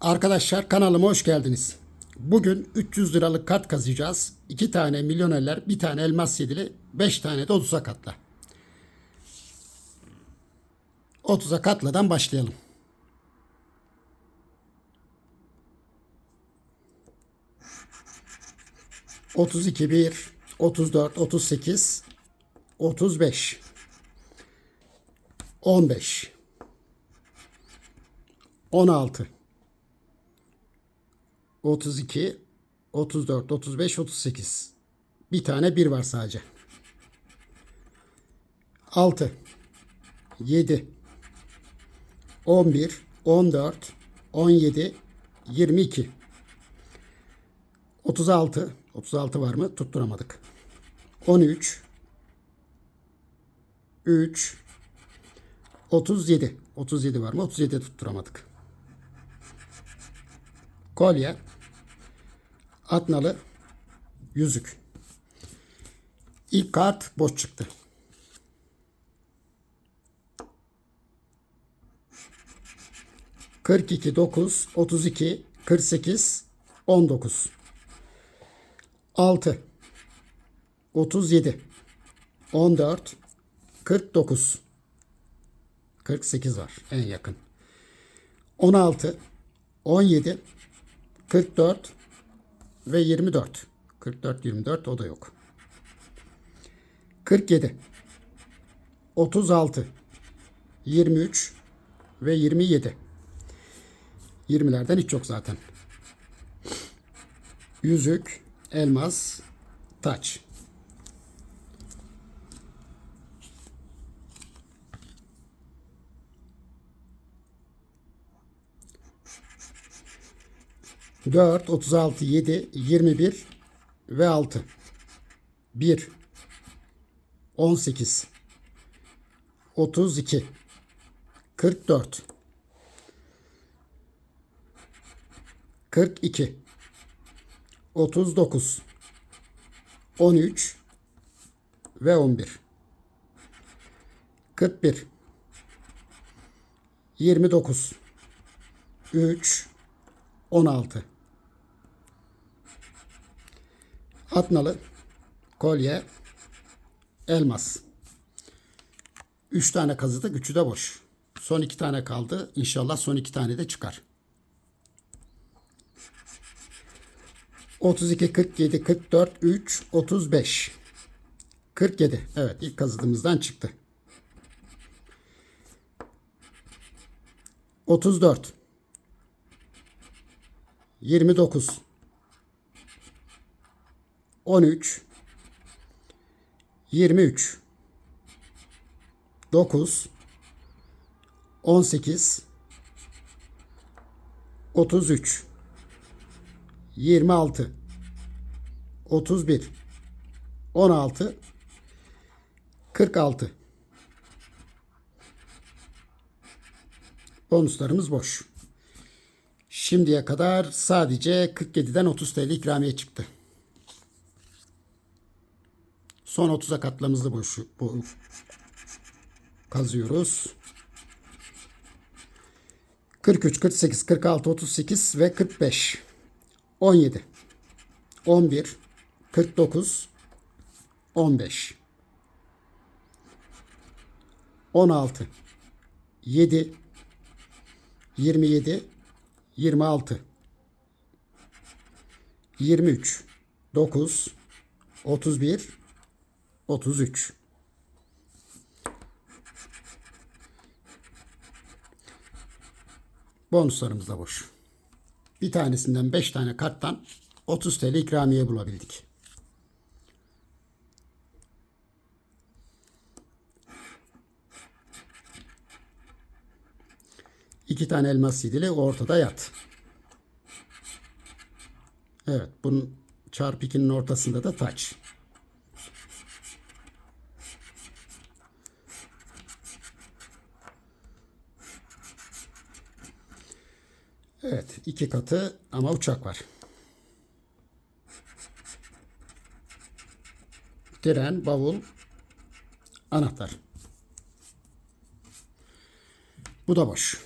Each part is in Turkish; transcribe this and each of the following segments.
Arkadaşlar kanalıma hoş geldiniz. Bugün 300 liralık kart kazıyacağız. 2 tane milyonerler, bir tane elmas yedili, 5 tane de 30'a katla. 30'a katladan başlayalım. Otuz iki bir, otuz dört, otuz sekiz, otuz beş, on beş, on altı, 32, 34, 35, 38. Bir tane bir var sadece. 6, 7, 11, 14, 17, 22. 36, 36 var mı? Tutturamadık. 13, 3, 37. 37 var mı? 37 tutturamadık. Kolye, atnalı, yüzük. İlk kart boş çıktı. Kırk iki, dokuz, otuz iki, kırk sekiz, on dokuz. Altı, otuz yedi, on dört, kırk dokuz. Kırk sekiz var en yakın. On altı, on yedi, 44 ve 24. 44 24 o da yok. 47 36 23 ve 27. 20'lerden hiç yok zaten. Yüzük, elmas, taç. 4, 36, 7, 21 ve 6. 1, 18, 32, 44, 42, 39, 13 ve 11. 41 29 3 16 Patnalı, kolye, elmas. Üç tane kazıdık, üçü de boş. Son iki tane kaldı. İnşallah son iki tane de çıkar. 32, 47, 44, 3, 35. 47. Evet ilk kazıdığımızdan çıktı. 34. 29. 13 23 9 18 33 26 31 16 46 Bonuslarımız boş. Şimdiye kadar sadece 47'den 30 TL ikramiye çıktı. Son 30'a katlamızı boş, bu, kazıyoruz. 43, 48, 46, 38 ve 45. 17, 11, 49, 15, 16, 7, 27, 26 23 9 31 33 Bonuslarımız da boş. Bir tanesinden 5 tane karttan 30 TL ikramiye bulabildik. İki tane elmas yedili ortada yat. Evet bunun çarpı 2'nin ortasında da taç. Evet iki katı ama uçak var. Tren, bavul, anahtar. Bu da boş.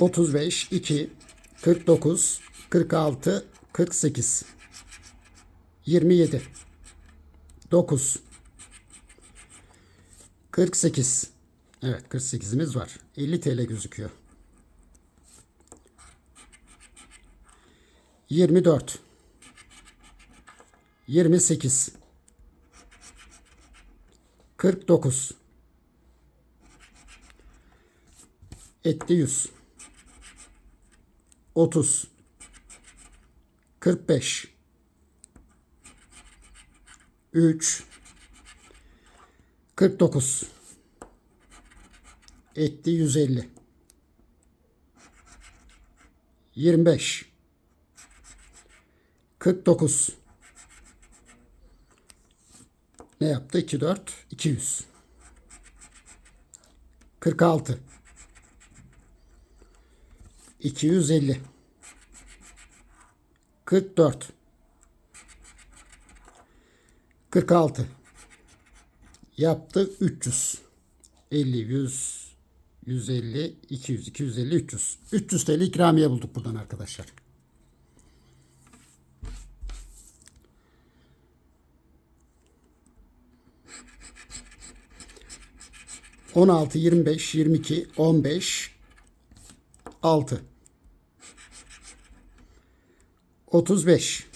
Otuz beş, iki, kırk dokuz, kırk altı, kırk sekiz, yirmi yedi. 9, 48. Evet 48'imiz var. 50 TL gözüküyor. 24, 28, 49, etti 100, 30, 45, 3, 49, etti 150, 25, 49, ne yaptı? 2, 4, 200. 46. 250. 44. 46. Yaptı 300. 50, 100, 150, 200, 250, 300. 300 TL ikramiye bulduk buradan arkadaşlar. On altı, yirmi beş, yirmi iki, on beş, altı. Otuz beş.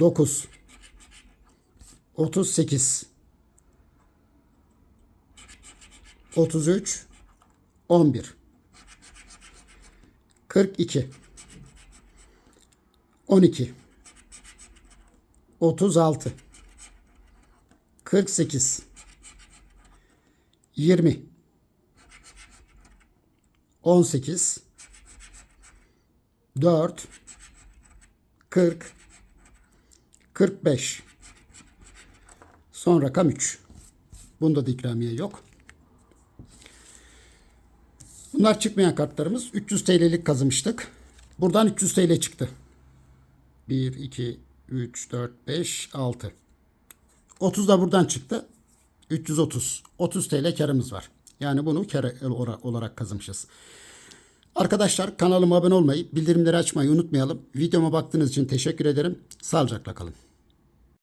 Dokuz. Otuz sekiz. Otuz üç. On bir. Kırk iki. On iki. Otuz altı. Kırk sekiz. 20 18 4 40 45 Son rakam 3. Bunda da ikramiye yok. Bunlar çıkmayan kartlarımız. 300 TL'lik kazımıştık. Buradan 300 TL çıktı. 1, 2, 3, 4, 5, 6. 30 da buradan çıktı. 330. 30 TL karımız var. Yani bunu kar olarak kazanmışız. Arkadaşlar kanalıma abone olmayı, bildirimleri açmayı unutmayalım. Videoma baktığınız için teşekkür ederim. Sağlıcakla kalın.